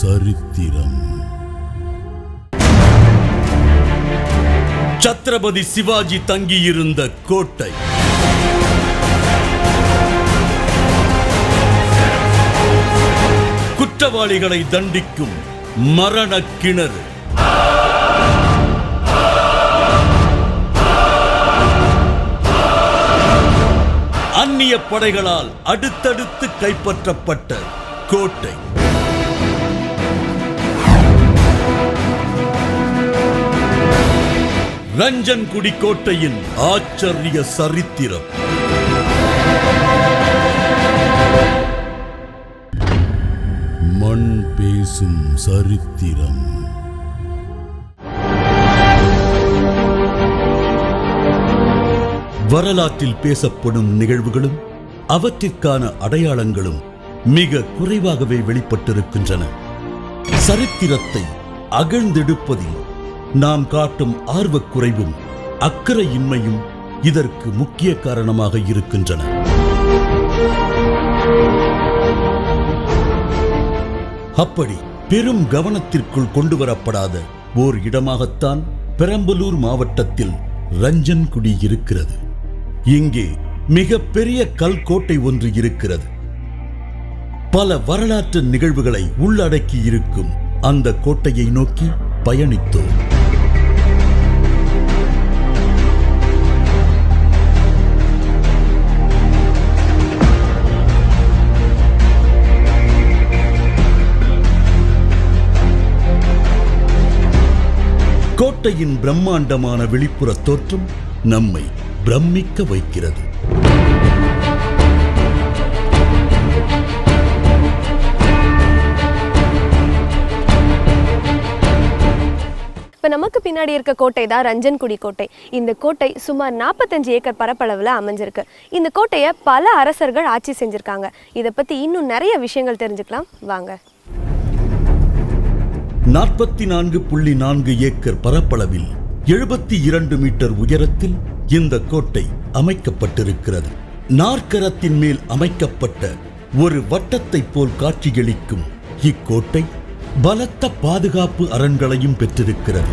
சரித்திரம். சத்ரபதி சிவாஜி தங்கியிருந்த கோட்டை. குற்றவாளிகளை தண்டிக்கும் மரண கிணறு. அந்நிய படைகளால் அடுத்தடுத்து கைப்பற்றப்பட்ட கோட்டை. ரஞ்சன்குடி கோட்டையின் ஆச்சரிய சரித்திரம். மண் பேசும் சரித்திரம். வரலாற்றில் பேசப்படும் நிகழ்வுகளும் அவற்றிற்கான அடையாளங்களும் மிக குறைவாகவே வெளிப்பட்டிருக்கின்றன. சரித்திரத்தை அகழ்ந்தெடுப்பதில் நாம் காட்டும் ஆர்வக் குறைவும் அக்கறையின்மையும் இதற்கு முக்கிய காரணமாக இருக்கின்றன. அப்படி பெரும் கவனத்திற்குள் கொண்டு வரப்படாத ஓர் இடமாகத்தான் பெரம்பலூர் மாவட்டத்தில் ரஞ்சன்குடி இருக்கிறது. இங்கே மிக பெரிய கல்கோட்டை ஒன்று இருக்கிறது. பல வரலாற்று நிகழ்வுகளை உள்ளடக்கி இருக்கும் அந்த கோட்டையை நோக்கி பயணித்தோம். கோட்டையின் பிரம்மாண்டமான வெளிப்புற தோற்றம் நம்மை பிரமிக்க வைக்கிறது. இப்போ நமக்கு பின்னாடி இருக்க கோட்டை தான் ரஞ்சன்குடி கோட்டை. இந்த கோட்டை சுமார் நாற்பத்தஞ்சு ஏக்கர் பரப்பளவில் அமைஞ்சிருக்கு. இந்த கோட்டையை பல அரசர்கள் ஆட்சி செஞ்சுருக்காங்க. இதை பற்றி இன்னும் நிறைய விஷயங்கள் தெரிஞ்சுக்கலாம். வாங்க. நாற்பத்தி நான்கு புள்ளி நான்கு ஏக்கர் பரப்பளவில் எழுபத்தி இரண்டு மீட்டர் உயரத்தில் இந்த கோட்டை அமைக்கப்பட்டிருக்கிறது. நாற்கரத்தின் மேல் அமைக்கப்பட்ட ஒரு வட்டத்தைப் போல் காட்சியளிக்கும் இக்கோட்டை பலத்த பாதுகாப்பு அரண்களையும் பெற்றிருக்கிறது.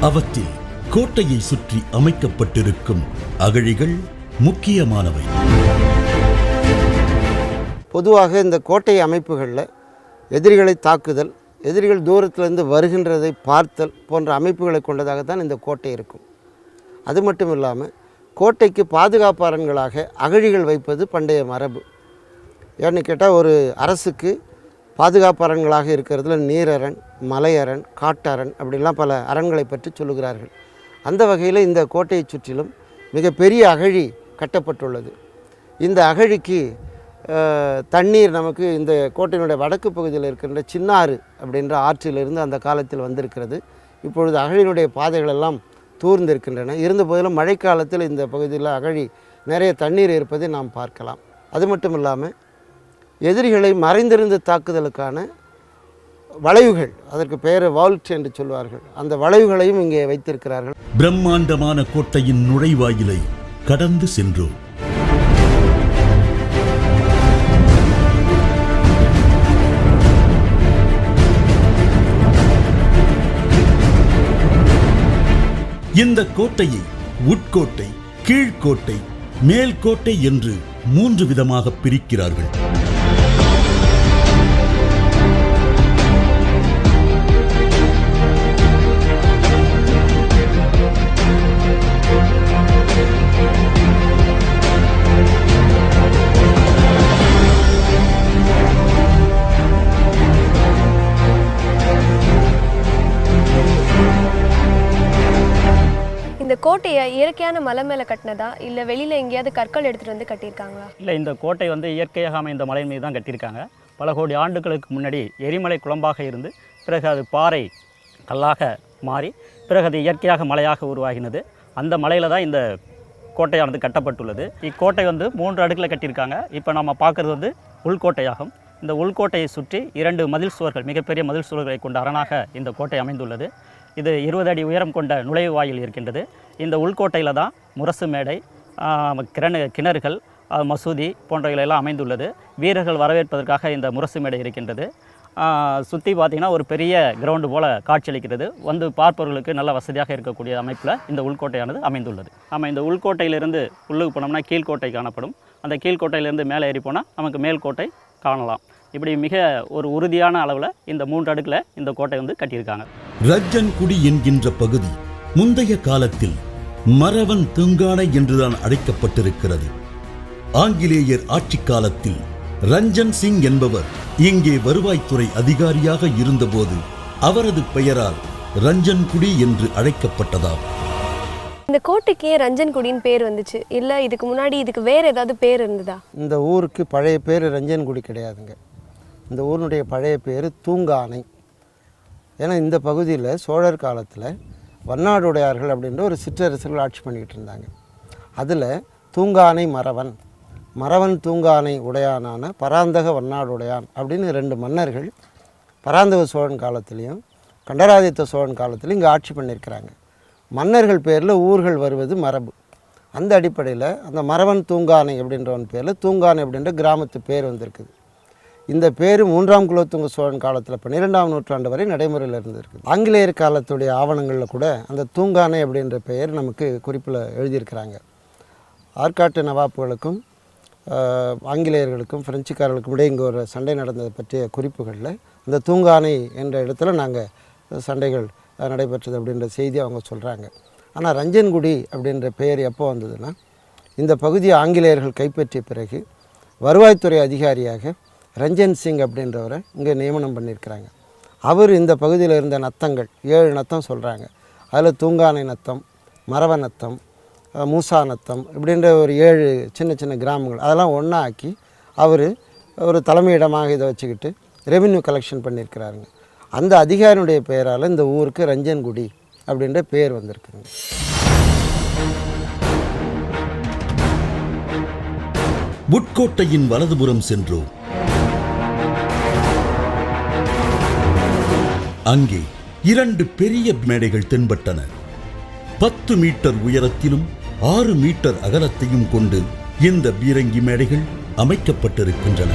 அவற்றில் கோட்டையை சுற்றி அமைக்கப்பட்டிருக்கும் அகழிகள் முக்கியமானவை. பொதுவாக இந்த கோட்டை அமைப்புகளில் எதிரிகளை தாக்குதல் எதிரிகள் தூரத்திலிருந்து வருகின்றதை பார்த்தல் போன்ற அமைப்புகளை கொண்டதாகத்தான் இந்த கோட்டை இருக்கும். அது மட்டும் இல்லாமல் கோட்டைக்கு பாதுகாப்பாளர்களாக அகழிகள் வைப்பது பண்டைய மரபு. ஏன்னு கேட்டால் ஒரு அரசுக்கு பாதுகாப்பரங்களாக இருக்கிறதுல நீரரண் மலையரண் காட்டரண் அப்படிலாம் பல அரண்களை பற்றி சொல்லுகிறார்கள். அந்த வகையில் இந்த கோட்டையை சுற்றிலும் மிகப்பெரிய அகழி கட்டப்பட்டுள்ளது. இந்த அகழிக்கு தண்ணீர் நமக்கு இந்த கோட்டையினுடைய வடக்கு பகுதியில் இருக்கின்ற சின்னாறு அப்படின்ற ஆற்றிலிருந்து அந்த காலத்தில் வந்திருக்கிறது. இப்பொழுது அகழியினுடைய பாதைகளெல்லாம் தூர்ந்திருக்கின்றன. இருந்த போதிலும் மழைக்காலத்தில் இந்த பகுதியில் அகழி நிறைய தண்ணீர் இருப்பதை நாம் பார்க்கலாம். அது மட்டும் இல்லாமல் எதிரிகளை மறைந்திருந்து தாக்குதலுக்கான வளைவுகள் அதற்கு பெயர் வால்ட் என்று சொல்வார்கள். அந்த வளைவுகளையும் இங்கே வைத்திருக்கிறார்கள். பிரம்மாண்டமான கோட்டையின் நுழைவாயிலை கடந்து சென்றோம் இந்த கோட்டையை உட்கோட்டை கீழ்கோட்டை மேல்கோட்டை என்று மூன்று விதமாக பிரிக்கிறார்கள். கோட்டையை இயற்கையான மலை மேலே கட்டினதா? இல்லை வெளியில் எங்கேயாவது கற்கள் எடுத்துகிட்டு வந்து கட்டியிருக்காங்களா? இல்லை இந்த கோட்டை வந்து இயற்கையாக அமைந்த மலை மீது தான் கட்டியிருக்காங்க. பல கோடி ஆண்டுகளுக்கு முன்னாடி எரிமலை குளம்பாக இருந்து பிறகு அது பாறை கல்லாக மாறி பிறகு அது இயற்கையாக மலையாக உருவாகினது. அந்த மலையில் தான் இந்த கோட்டையானது கட்டப்பட்டுள்ளது. இக்கோட்டை வந்து மூன்று அடுக்கில் கட்டியிருக்காங்க. இப்போ நம்ம பார்க்குறது வந்து உள்கோட்டையாகும். இந்த உள்கோட்டையை சுற்றி இரண்டு மதில் சுவர்கள் மிகப்பெரிய மதில் சுவர்களை கொண்ட அரணாக இந்த கோட்டை அமைந்துள்ளது. இது இருபது அடி உயரம் கொண்ட நுழைவு வாயில் இருக்கின்றது. இந்த உள்கோட்டையில் தான் முரசு மேடை கிரண கிணறு கிணறுகள் மசூதி போன்றவைகளெல்லாம் அமைந்துள்ளது. வீரர்கள் வரவேற்பதற்காக இந்த முரசு மேடை இருக்கின்றது. சுற்றி பார்த்திங்கன்னா ஒரு பெரிய கிரவுண்டு போல் காட்சியளிக்கிறது. வந்து பார்ப்பவர்களுக்கு நல்ல வசதியாக இருக்கக்கூடிய அமைப்பில் இந்த உள்கோட்டையானது அமைந்துள்ளது. நம்ம இந்த உள்கோட்டையிலிருந்து உள்ளுக்கு போனோம்னா கீழ்கோட்டை காணப்படும். அந்த கீழ்கோட்டையிலேருந்து மேலே ஏறி போனால் நமக்கு மேல்கோட்டை காணலாம். இப்படி மிக ஒரு உறுதியான அளவில் இந்த மூன்று அடுக்கில் இந்த கோட்டை வந்து கட்டியிருக்காங்க. ரஜன்குடி என்கின்ற பகுதி முந்தைய காலத்தில் மரவன் துங்கானை என்றுதான் அழைக்கப்பட்டிருக்கிறது. ஆங்கிலேயர் ஆட்சி காலத்தில் ரஞ்சன் சிங் என்பவர் இங்கே வருவாய்த்துறை அதிகாரியாக இருந்தபோது அவரது பெயரால் ரஞ்சன்குடி என்று அழைக்கப்பட்டதாம் இந்த கோட்டைக்கு ஏன் ரஞ்சன்குடின்னு பேர் வந்துச்சு? இல்லை இதுக்கு முன்னாடி இதுக்கு வேற ஏதாவது பேர் இருந்ததா? இந்த ஊருக்கு பழைய பேர் ரஞ்சன்குடி கிடையாதுங்க. இந்த ஊரினுடைய பழைய பேர் தூங்கானை. ஏன்னா இந்த பகுதியில் சோழர் காலத்தில் வண்ணாடுடையார்கள் அப்படின்ற ஒரு சிற்றரசர்கள் ஆட்சி பண்ணிக்கிட்டு இருந்தாங்க. அதில் தூங்கானை மறவன் மறவன் தூங்கானை உடையானான பராந்தக வண்ணாடுடையான் அப்படின்னு ரெண்டு மன்னர்கள் பராந்தக சோழன் காலத்திலையும் கண்டராதித்த சோழன் காலத்திலையும் இங்கே ஆட்சி பண்ணியிருக்கிறாங்க. மன்னர்கள் பேரில் ஊர்கள் வருவது மரபு. அந்த அடிப்படையில் அந்த மறவன் தூங்கானை அப்படின்றவன் பேரில் தூங்கானை அப்படின்ற கிராமத்து பேர் வந்திருக்குது. இந்த பேர் மூன்றாம் குலோத்துங்க சோழன் காலத்தில் பன்னிரெண்டாம் நூற்றாண்டு வரை நடைமுறையில் இருந்திருக்கு. ஆங்கிலேயர் காலத்துடைய ஆவணங்களில் கூட அந்த தூங்கானை அப்படின்ற பெயர் நமக்கு குறிப்பில் எழுதியிருக்கிறாங்க. ஆற்காட்டு நவாப்புகளுக்கும் ஆங்கிலேயர்களுக்கும் பிரெஞ்சுக்காரர்களுக்கும் இடையே இங்கே ஒரு சண்டை நடந்ததை பற்றிய குறிப்புகளில் அந்த தூங்கானை என்ற இடத்துல நாங்கள் சண்டைகள் நடைபெற்றது அப்படின்ற செய்தி அவங்க சொல்கிறாங்க ஆனால் ரஞ்சன்குடி அப்படின்ற பெயர் எப்போ வந்ததுன்னா இந்த பகுதியை ஆங்கிலேயர்கள் கைப்பற்றிய பிறகு வருவாய்த்துறை அதிகாரியாக ரஞ்சன் சிங் அப்படின்றவரை இங்கே நியமனம் பண்ணியிருக்கிறாங்க. அவர் இந்த பகுதியில் இருந்த நத்தங்கள் ஏழு நத்தம் சொல்கிறாங்க. அதில் தூங்கானை நத்தம் மரவ நத்தம் மூசா நத்தம் இப்படின்ற ஒரு ஏழு சின்ன சின்ன கிராமங்கள் அதெல்லாம் ஒன்றா ஆக்கி அவர் ஒரு தலைமையிடமாக இதை வச்சுக்கிட்டு ரெவின்யூ கலெக்ஷன் பண்ணியிருக்கிறாருங்க. அந்த அதிகாரியுடைய பெயரால் இந்த ஊருக்கு ரஞ்சன்குடி அப்படின்ற பேர் வந்திருக்குங்க. உட்கோட்டையின் வலதுபுறம் சென்றோம். அங்கே இரண்டு பெரிய மேடைகள் தென்பட்டன. பத்து மீட்டர் உயரத்திலும் ஆறு மீட்டர் அகலத்தையும் கொண்டு இந்த பீரங்கி மேடைகள் அமைக்கப்பட்டிருக்கின்றன.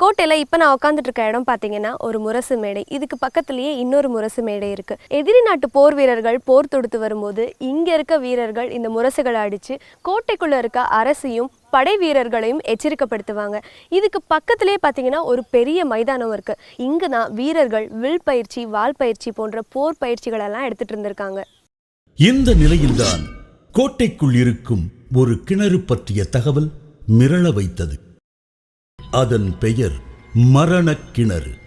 கோட்டையில் இப்போ நான் உட்காந்துட்டு இருக்க இடம் பார்த்தீங்கன்னா ஒரு முரசு மேடை. இதுக்கு பக்கத்துலேயே இன்னொரு முரசு மேடை இருக்குது எதிரி நாட்டு போர் வீரர்கள் போர் தொடுத்து வரும்போது இங்கே இருக்க வீரர்கள் இந்த முரசுகளை அடித்து கோட்டைக்குள்ளே இருக்க அரசையும் படை வீரர்களையும் எச்சரிக்கைப்படுத்துவாங்க. இதுக்கு பக்கத்திலே பார்த்தீங்கன்னா ஒரு பெரிய மைதானம் இருக்குது இங்கே தான் வீரர்கள் வில் பயிற்சி வாள் பயிற்சி போன்ற போர் பயிற்சிகளெல்லாம் எடுத்துகிட்டு இருந்திருக்காங்க. இந்த நிலையில்தான் கோட்டைக்குள் இருக்கும் ஒரு கிணறு பற்றிய தகவல் மிரள வைத்தது. அதன் பெயர் மரணக்கிணறு.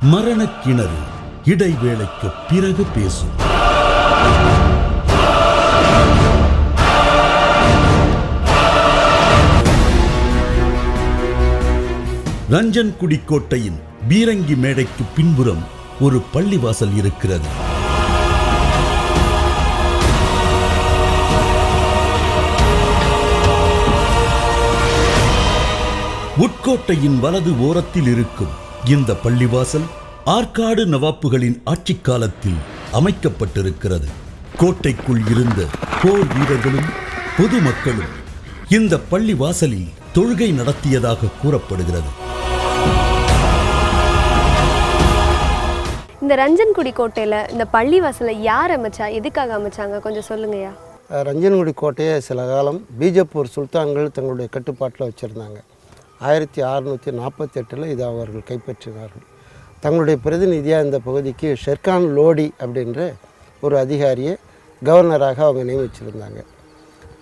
கிணறு கிணறு இடைவேளைக்கு பிறகு பேசும். ரஞ்சன்குடி கோட்டையின் பீரங்கி மேடைக்கு பின்புறம் ஒரு பள்ளிவாசல் இருக்கிறது. உட்கோட்டையின் வலது ஓரத்தில் இருக்கும் இந்த பள்ளிவாசல் ஆற்காடு நவாப்புகளின் ஆட்சிக் காலத்தில் அமைக்கப்பட்டிருக்கிறது. கோட்டைக்குள் இருந்த போர் வீரர்களும் பொதுமக்களும் இந்த பள்ளிவாசலில் தொழுகை நடத்தியதாக கூறப்படுகிறது. இந்த ரஞ்சன்குடி கோட்டையில் இந்த பள்ளிவாசலை யார் அமைச்சா எதுக்காக அமைச்சாங்க? கொஞ்சம் சொல்லுங்கய்யா. ரஞ்சன்குடி கோட்டையை சில காலம் பீஜப்பூர் சுல்தான்கள் தங்களுடைய கட்டுப்பாட்டில் வச்சுருந்தாங்க. ஆயிரத்தி அறுநூற்றி நாற்பத்தெட்டில் இதை அவர்கள் கைப்பற்றினார்கள். தங்களுடைய பிரதிநிதியாக இந்த பகுதிக்கு ஷெர்கான் லோடி அப்படின்ற ஒரு அதிகாரியை கவர்னராக அவங்க நியமிச்சிருந்தாங்க.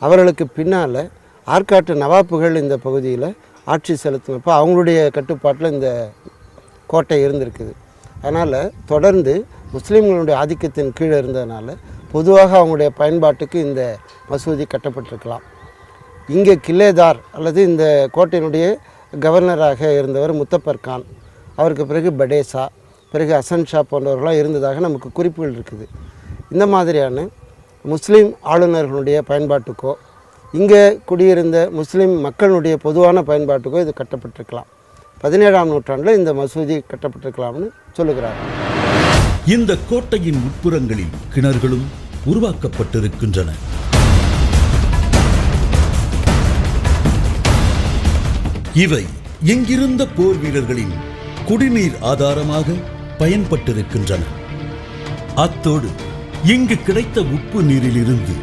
அவர்களுக்கு பின்னால் ஆற்காட்டு நவாப்புகள் இந்த பகுதியில் ஆட்சி செலுத்தினப்போ அவங்களுடைய கட்டுப்பாட்டில் இந்த கோட்டை இருந்திருக்குது. அதனால் தொடர்ந்து முஸ்லீம்களுடைய ஆதிக்கத்தின் கீழே இருந்ததுனால பொதுவாக அவங்களுடைய பயன்பாட்டுக்கு இந்த மசூதி கட்டப்பட்டிருக்கலாம். இங்கே கில்லேதார் அல்லது இந்த கோட்டையினுடைய கவர்னராக இருந்தவர் முத்தப்பர் கான். அவருக்கு பிறகு படேசா பிறகு அசன்ஷா ஷா இருந்ததாக நமக்கு குறிப்புகள் இருக்குது. இந்த மாதிரியான முஸ்லீம் ஆளுநர்களுடைய பயன்பாட்டுக்கோ இங்கே குடியிருந்த முஸ்லீம் மக்களுடைய பொதுவான பயன்பாட்டுக்கோ இது கட்டப்பட்டிருக்கலாம். பதினேழாம் நூற்றாண்டில் இந்த மசூதி கட்டப்பட்டிருக்கலாம்னு சொல்லுகிறார். இந்த கோட்டையின் உட்புறங்களில் கிணறுகளும் உருவாக்கப்பட்டிருக்கின்றன. இவை எங்கிருந்த போர் வீரர்களின் குடிநீர் ஆதாரமாக பயன்பட்டிருக்கின்றன. அத்தோடு இங்கு கிடைத்த உப்பு நீரிலிருந்து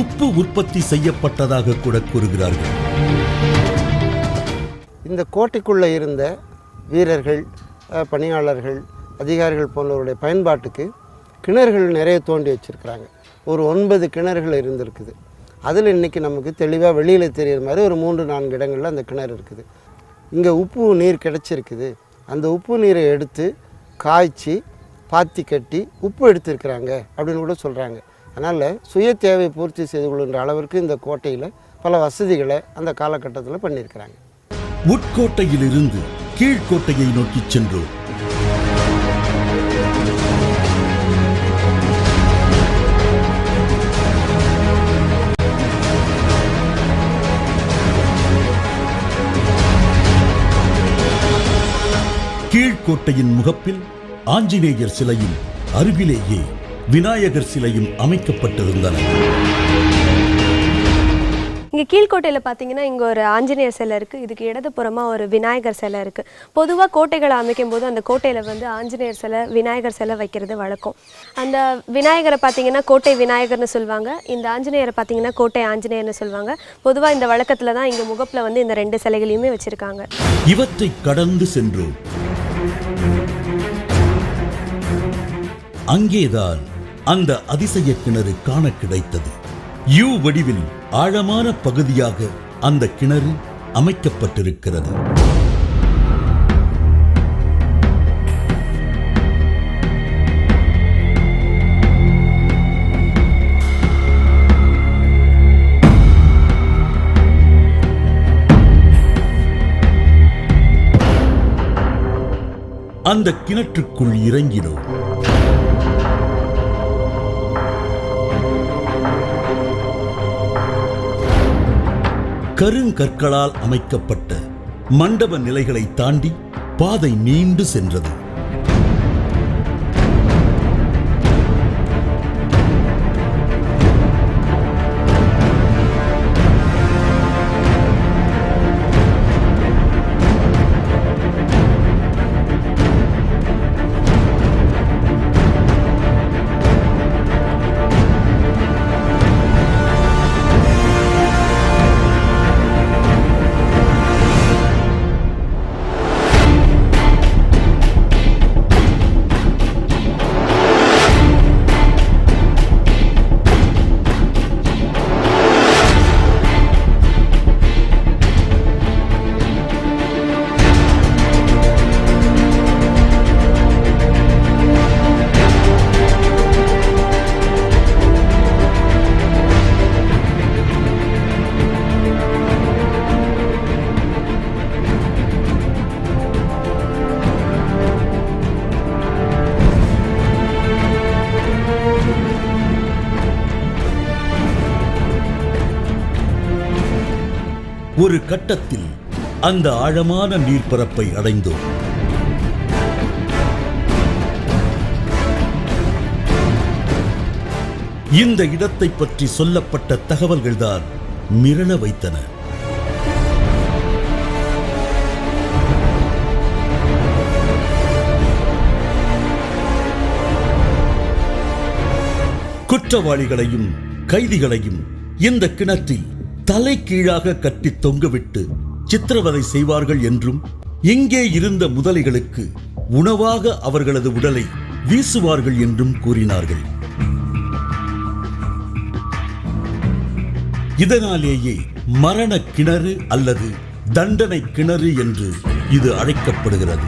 உப்பு உற்பத்தி செய்யப்பட்டதாக கூட கூறுகிறார்கள். இந்த கோட்டைக்குள்ளே இருந்த வீரர்கள் பணியாளர்கள் அதிகாரிகள் போன்றவருடைய பயன்பாட்டுக்கு கிணறுகள் நிறைய தோண்டி வச்சுருக்கிறாங்க. ஒரு ஒன்பது கிணறுகள் இருந்திருக்குது. அதில் இன்றைக்கி நமக்கு தெளிவாக வெளியில் தெரியிற மாதிரி ஒரு மூன்று நான்கு இடங்களில் அந்த கிணறு இருக்குது. இங்கே உப்பு நீர் கிடச்சிருக்குது. அந்த உப்பு நீரை எடுத்து காய்ச்சி பாத்தி கட்டி உப்பு எடுத்திருக்கிறாங்க அப்படின்னு கூட சொல்கிறாங்க அதனால் சுய தேவை பூர்த்தி செய்து கொள்கின்ற அளவிற்கு இந்த கோட்டையில் பல வசதிகளை அந்த காலகட்டத்தில் பண்ணியிருக்கிறாங்க. உட்கோட்டையிலிருந்து கீழ்கோட்டையை நோக்கி சென்றோம் கீழ்கோட்டையின் முகப்பில் ஆஞ்சநேயர் சிலையும் அருகிலேயே விநாயகர் சிலையும் அமைக்கப்பட்டிருந்தன. இங்கே கீழ்கோட்டையில் பார்த்தீங்கன்னா இங்கே ஒரு ஆஞ்சநேயர் சிலை இருக்குது இதுக்கு இடதுபுறமாக ஒரு விநாயகர் சிலை இருக்குது பொதுவாக கோட்டைகளை அமைக்கும் போது அந்த கோட்டையில் வந்து ஆஞ்சநேயர் சிலை விநாயகர் சிலை வைக்கிறது வழக்கம். அந்த விநாயகரை பார்த்தீங்கன்னா கோட்டை விநாயகர்னு சொல்லுவாங்க இந்த ஆஞ்சநேயரை பார்த்தீங்கன்னா கோட்டை ஆஞ்சநேயர்னு சொல்லுவாங்க பொதுவாக இந்த வழக்கத்தில் தான் இங்கே முகப்பில் வந்து இந்த ரெண்டு சிலைகளையுமே வச்சுருக்காங்க. இவற்றை கடந்து சென்றோம் அங்கேதான் அந்த அதிசய கிணறு காண கிடைத்தது. யூ வடிவில் ஆழமான பகுதியாக அந்த கிணறு அமைக்கப்பட்டிருக்கிறது. அந்த கிணற்றுக்குள் இறங்கினோம். கருங்கற்களால் அமைக்கப்பட்ட மண்டப நிலைகளை தாண்டி பாதை நீண்டு சென்றது. ஒரு கட்டத்தில் அந்த ஆழமான நீர்ப்பரப்பை அடைந்தோம். இந்த இடத்தை பற்றி சொல்லப்பட்ட தகவல்கள்தான் மிரள வைத்தன. குற்றவாளிகளையும் கைதிகளையும் இந்த கிணற்றில் தலை கீழாக கட்டி தொங்கவிட்டு சித்திரவதை செய்வார்கள் என்றும் இங்கே இருந்த முதலைகளுக்கு உணவாக அவர்களது உடலை வீசுவார்கள் என்றும் கூறினார்கள். இதனாலேயே மரண கிணறு அல்லது தண்டனை கிணறு என்று இது அழைக்கப்படுகிறது.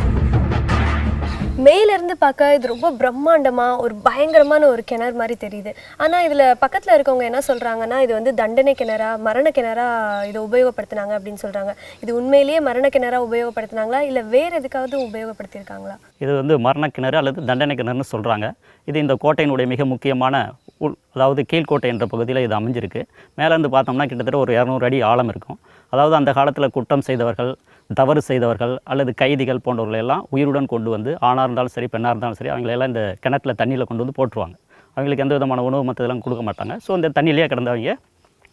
மேலேருந்து பார்க்க இது ரொம்ப பிரம்மாண்டமாக ஒரு பயங்கரமான ஒரு கிணறு மாதிரி தெரியுது. ஆனால் இதில் பக்கத்தில் இருக்கவங்க என்ன சொல்கிறாங்கன்னா இது வந்து தண்டனை கிணறா மரண கிணறா இதை உபயோகப்படுத்தினாங்க அப்படின்னு சொல்கிறாங்க இது உண்மையிலேயே மரண கிணறா உபயோகப்படுத்தினாங்களா? இல்லை வேறு எதுக்காவது உபயோகப்படுத்தியிருக்காங்களா? இது வந்து மரண கிணறு அல்லது தண்டனை கிணறுன்னு சொல்கிறாங்க இது இந்த கோட்டையினுடைய மிக முக்கியமான உள் அதாவது கீழ்கோட்டை என்ற பகுதியில் இது அமைஞ்சிருக்கு. மேலேருந்து பார்த்தோம்னா கிட்டத்தட்ட ஒரு இரநூறு அடி ஆழம் இருக்கும். அதாவது அந்த காலத்தில் குற்றம் செய்தவர்கள் தவறு செய்தவர்கள் அல்லது கைதிகள் போன்றவர்கள் எல்லாம் உயிருடன் கொண்டு வந்து ஆணாக இருந்தாலும் சரி பெண்ணாக இருந்தாலும் சரி அவங்களெல்லாம் இந்த கிணத்துல தண்ணியில் கொண்டு வந்து போட்டுருவாங்க. அவங்களுக்கு எந்த விதமான உணவு மற்றதெல்லாம் கொடுக்க மாட்டாங்க. ஸோ இந்த தண்ணியிலேயே கிடந்தவங்க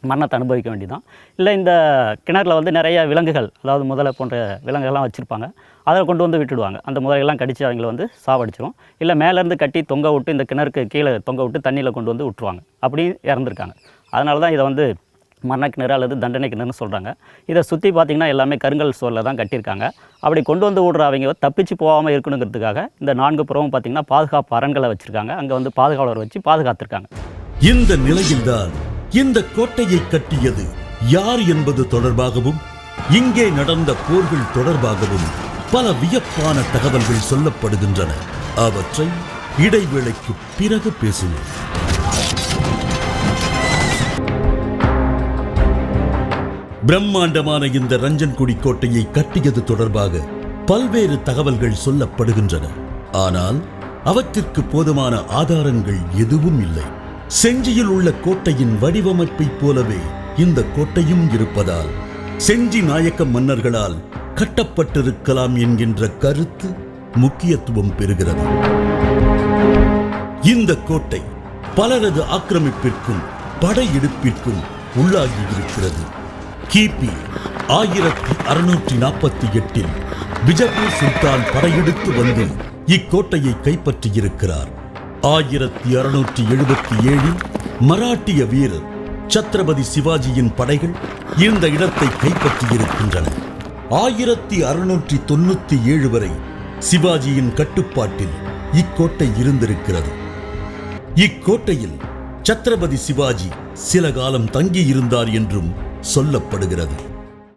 மரணத்தை அனுபவிக்க வேண்டியதான் இல்லை இந்த கிணறுல வந்து நிறைய விலங்குகள் அதாவது முதலை போன்ற விலங்குகள்லாம் வச்சுருப்பாங்க. அதை கொண்டு வந்து விட்டுடுவாங்க. அந்த முதலையெல்லாம் கடித்து அவங்கள வந்து சாவடிச்சிடும் இல்லை மேலேருந்து கட்டி தொங்க விட்டு இந்த கிணறுக்கு கீழே தொங்க விட்டு தண்ணியில் கொண்டு வந்து விட்டுருவாங்க. அப்படி இறந்துருக்காங்க. அதனால தான் இதை வந்து மரண கிணறு அல்லது தண்டனை கிணறுன்னு சொல்கிறாங்க இதை சுற்றி பார்த்திங்கன்னா எல்லாமே கருங்கல் சோரில் தான் கட்டியிருக்காங்க. அப்படி கொண்டு வந்து விடுற அவங்க தப்பிச்சு போகாமல் இருக்கணுங்கிறதுக்காக இந்த நான்கு புறமும் பார்த்திங்கன்னா பாதுகாப்பு அரண்களை வச்சுருக்காங்க. அங்கே வந்து பாதுகாவலர் வச்சு பாதுகாத்திருக்காங்க. இந்த நிலையில்தான் இந்த கோட்டையை கட்டியது யார் என்பது தொடர்பாகவும் இங்கே நடந்த போர்கள் தொடர்பாகவும் பல வியப்பான தகவல்கள் சொல்லப்படுகின்றன. அவற்றை இடைவேளைக்கு பிறகு பேசுவோம். பிரம்மாண்டமான இந்த ரஞ்சன்குடி கோட்டையை கட்டியது தொடர்பாக பல்வேறு தகவல்கள் சொல்லப்படுகின்றன. ஆனால் அவற்றிற்கு போதுமான ஆதாரங்கள் எதுவும் இல்லை. செஞ்சியில் உள்ள கோட்டையின் வடிவமைப்பைப் போலவே இந்த கோட்டையும் இருப்பதால் செஞ்சி நாயக்க மன்னர்களால் கட்டப்பட்டிருக்கலாம் என்கின்ற கருத்து முக்கியத்துவம் பெறுகிறது. இந்த கோட்டை பலரது ஆக்கிரமிப்பிற்கும் படையெடுப்பிற்கும் உள்ளாகி இருக்கிறது. கிபி ஆயிரத்தி அறுநூற்றி நாற்பத்தி எட்டில் விஜயபூர் சுல்தான் படையெடுத்து வந்து இக்கோட்டையை கைப்பற்றியிருக்கிறார். ஆயிரத்தி அறுநூற்றி எழுபத்தி ஏழில் மராட்டிய வீரர் சத்ரபதி சிவாஜியின் படைகள் இந்த இடத்தை கைப்பற்றியிருக்கின்றன. ஆயிரத்தி அறுநூற்றி தொண்ணூத்தி ஏழு வரை சிவாஜியின் கட்டுப்பாட்டில் இக்கோட்டை இருந்திருக்கிறது. இக்கோட்டையில் சத்ரபதி சிவாஜி சில காலம் தங்கியிருந்தார் என்றும் சொல்லப்படுகிறது.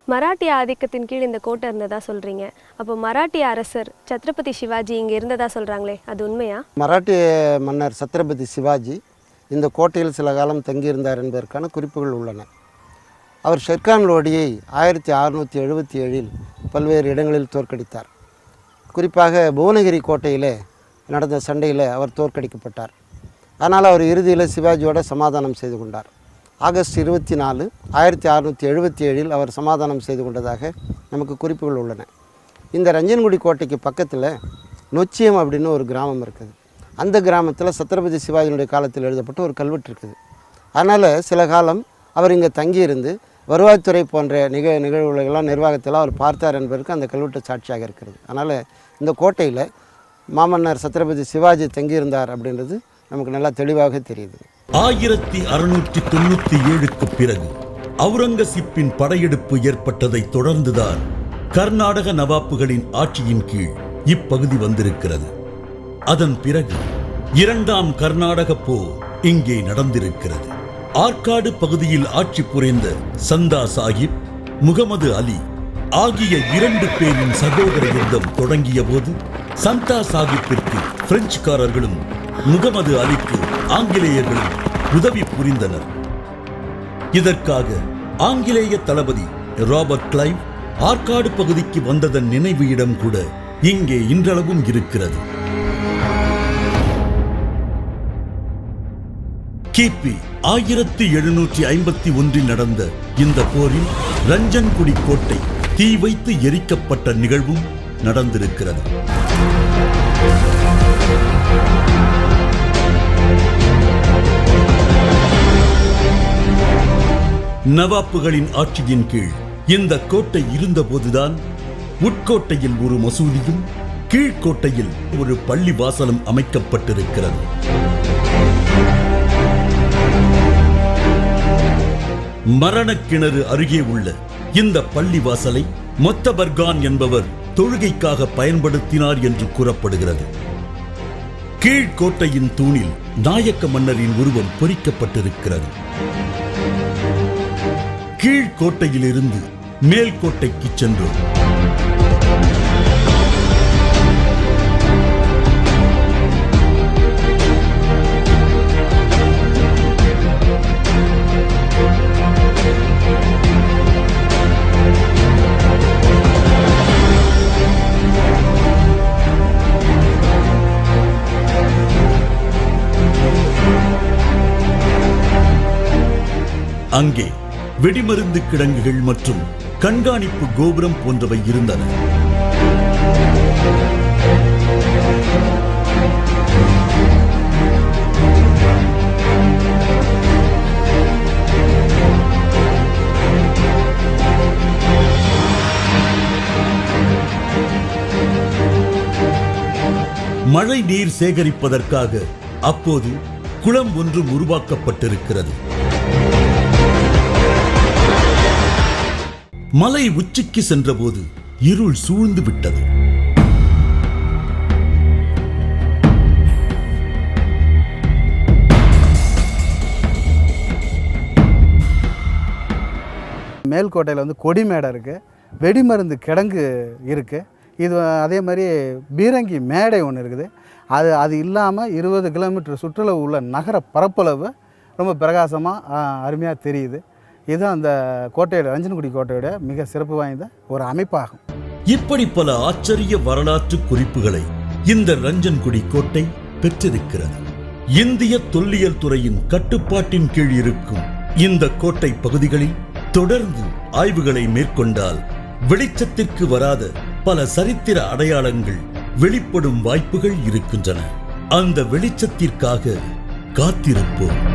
மராட்டிய ஆதிக்கத்தின் கீழ் இந்த கோட்டை இருந்ததா சொல்றீங்க? அப்போ மராட்டிய அரசர் சத்ரபதி சிவாஜி இங்க இருந்ததா சொல்றாங்களே அது உண்மையா? மராட்டிய மன்னர் சத்ரபதி சிவாஜி இந்த கோட்டையில் சில காலம் தங்கியிருந்தார் என்பதற்கான குறிப்புகள் உள்ளன. அவர் ஷெர்கான் லோடியை ஆயிரத்தி அறுநூற்றி எழுபத்தி ஏழில் பல்வேறு இடங்களில் தோற்கடித்தார். குறிப்பாக புவனகிரி கோட்டையில் நடந்த சண்டையில் அவர் தோற்கடிக்கப்பட்டார். ஆனால் அவர் இறுதியில் சிவாஜியோட சமாதானம் செய்து கொண்டார். ஆகஸ்ட் இருபத்தி நாலு ஆயிரத்தி அறுநூற்றி எழுபத்தி ஏழில் அவர் சமாதானம் செய்து கொண்டதாக நமக்கு குறிப்புகள் உள்ளன. இந்த ரஞ்சன்குடி கோட்டைக்கு பக்கத்தில் நொச்சியம் அப்படின்னு ஒரு கிராமம் இருக்குது. அந்த கிராமத்தில் சத்ரபதி சிவாஜியினுடைய காலத்தில் எழுதப்பட்ட ஒரு கல்வெட்டு இருக்குது. அதனால் சில காலம் அவர் இங்கே தங்கியிருந்து வருவாய்த்துறை போன்ற நிக நிகழ்வுகளெல்லாம் நிர்வாகத்தில் அவர் பார்த்தார் என்பதற்கு அந்த கல்வெட்டு சாட்சியாக இருக்கிறது. அதனால் இந்த கோட்டையில் மாமன்னர் சத்ரபதி சிவாஜி தங்கியிருந்தார் அப்படின்றது நமக்கு நல்லா தெளிவாக தெரியுது. ஆயிரத்தி அறுநூற்றி தொண்ணூற்றி ஏழுக்கு பிறகு அவுரங்கசீப்பின் படையெடுப்பு ஏற்பட்டதை தொடர்ந்துதான் கர்நாடக நவாப்புகளின் ஆட்சியின் கீழ் இப்பகுதி வந்திருக்கிறது. அதன் பிறகு இரண்டாம் கர்நாடக போர் இங்கே நடந்திருக்கிறது. ஆற்காடு பகுதியில் ஆட்சி புரிந்த சந்தா சாஹிப் முகமது அலி ஆகிய இரண்டு பேரின் சகோதர யுத்தம் தொடங்கிய போது சந்தா சாஹிப்பிற்கு பிரெஞ்சுக்காரர்களும் முகமது அலிக்கு ஆங்கிலேயர்களும் உதவி புரிந்தனர். இதற்காக ஆங்கிலேய தளபதி ராபர்ட் கிளைவ் ஆற்காடு பகுதிக்கு வந்ததன் நினைவு இடம் கூட இங்கே இன்றளவும் இருக்கிறது. கிபி ஆயிரத்தி எழுநூற்றி ஐம்பத்தி ஒன்றில் நடந்த இந்த போரில் ரஞ்சன்குடி கோட்டை தீ வைத்து எரிக்கப்பட்ட நிகழ்வும் நடந்திருக்கிறது. நவாப்புகளின் ஆட்சியின் கீழ் இந்த கோட்டை இருந்தபோதுதான் உட்கோட்டையில் ஒரு மசூதியும் கீழ்கோட்டையில் ஒரு பள்ளி வாசலும் அமைக்கப்பட்டிருக்கிறது. மரணக்கிணறு அருகே உள்ள இந்த பள்ளி வாசலை மொத்தபர்கான் என்பவர் தொழுகைக்காக பயன்படுத்தினார் என்று கூறப்படுகிறது. கீழ்கோட்டையின் தூணில் நாயக்க மன்னரின் உருவம் பொறிக்கப்பட்டிருக்கிறது. கீழ்கோட்டையிலிருந்து மேல்கோட்டைக்கு சென்றோம். அங்கே வெடிமருந்து கிடங்குகள் மற்றும் கண்காணிப்பு கோபுரம் போன்றவை இருந்தன. மழை நீர் சேகரிப்பதற்காக அப்போது குளம் ஒன்றும் உருவாக்கப்பட்டிருக்கிறது. மலை உச்சிக்கு சென்றபோது இருள் சூழ்ந்து விட்டது. மேல்கோட்டையில் வந்து கொடிமேடை இருக்குது வெடிமருந்து கிடங்கு இருக்குது இது அதே மாதிரி பீரங்கி மேடை ஒன்று இருக்குது. அது அது இல்லாமல் இருபது கிலோமீட்டர் சுற்றுலா உள்ள நகர பரப்பளவு ரொம்ப பிரகாசமாக அருமையாக தெரியுது. இது அந்த கோட்டையோட ரஞ்சன்குடி கோட்டையோட மிக சிறப்பு வாய்ந்த ஒரு அமைப்பாகும். இப்படி பல ஆச்சரிய வரலாற்று குறிப்புகளை இந்த ரஞ்சன்குடி கோட்டை பெற்றிருக்கிறது. இந்திய தொல்லியல் துறையின் கட்டுப்பாட்டின் கீழ் இருக்கும் இந்த கோட்டை பகுதிகளில் தொடர்ந்து ஆய்வுகளை மேற்கொண்டால் வெளிச்சத்திற்கு வராத பல சரித்திர அடையாளங்கள் வெளிப்படும் வாய்ப்புகள் இருக்கின்றன. அந்த வெளிச்சத்திற்காக காத்திருப்போம்.